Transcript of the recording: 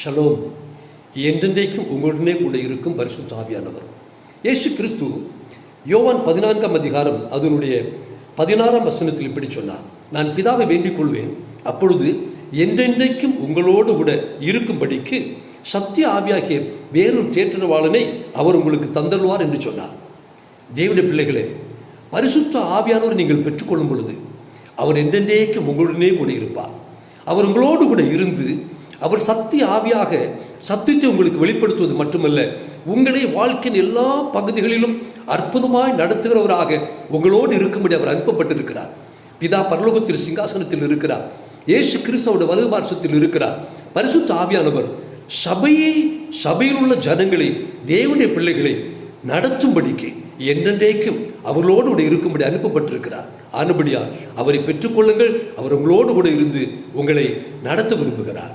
Shalom. என்றென்றைக்கும் உங்களுடனே கூட இருக்கும் பரிசுத்த ஆவியானவர். இயேசு கிறிஸ்து யோவான் பதினான்காம் அதிகாரம் அதனுடைய பதினாறாம் வசனத்தில் இப்படி சொன்னார். நான் பிதாவை வேண்டிக் கொள்வேன் அப்பொழுது என்றென்றைக்கும் உங்களோடு கூட இருக்கும்படிக்கு சத்திய ஆவியாகிய வேறொரு தேற்றவாளனை அவர் உங்களுக்கு தந்தல்வார் என்று சொன்னார். தேவிட பிள்ளைகளே பரிசுத்த ஆவியானவர் நீங்கள் பெற்றுக்கொள்ளும் பொழுது அவர் என்றென்றைக்கும் உங்களுடனே கூட இருப்பார். அவர் உங்களோடு கூட இருந்து அவர் சத்திய ஆவியாக சத்தியத்தை உங்களுக்கு வெளிப்படுத்துவது மட்டுமல்ல உங்களை வாழ்க்கையின் எல்லா பகுதிகளிலும் அற்புதமாய் நடத்துகிறவராக உங்களோடு இருக்கும்படி அவர் அனுப்பப்பட்டிருக்கிறார். பிதா பரலோகத்தில் சிங்காசனத்தில் இருக்கிறார். இயேசு கிறிஸ்தவோட வலது பார்சத்தில் இருக்கிறார். பரிசுத்த ஆவியானவர் சபையை சபையில் உள்ள ஜனங்களை தேவனுடைய பிள்ளைகளை நடத்தும்படிக்கு என்றென்றைக்கும் அவர்களோடு கூட இருக்கும்படி அனுப்பப்பட்டிருக்கிறார். ஆனபடியால் அவரை பெற்றுக்கொள்ளுங்கள். அவர் உங்களோடு கூட இருந்து உங்களை நடத்த விரும்புகிறார்.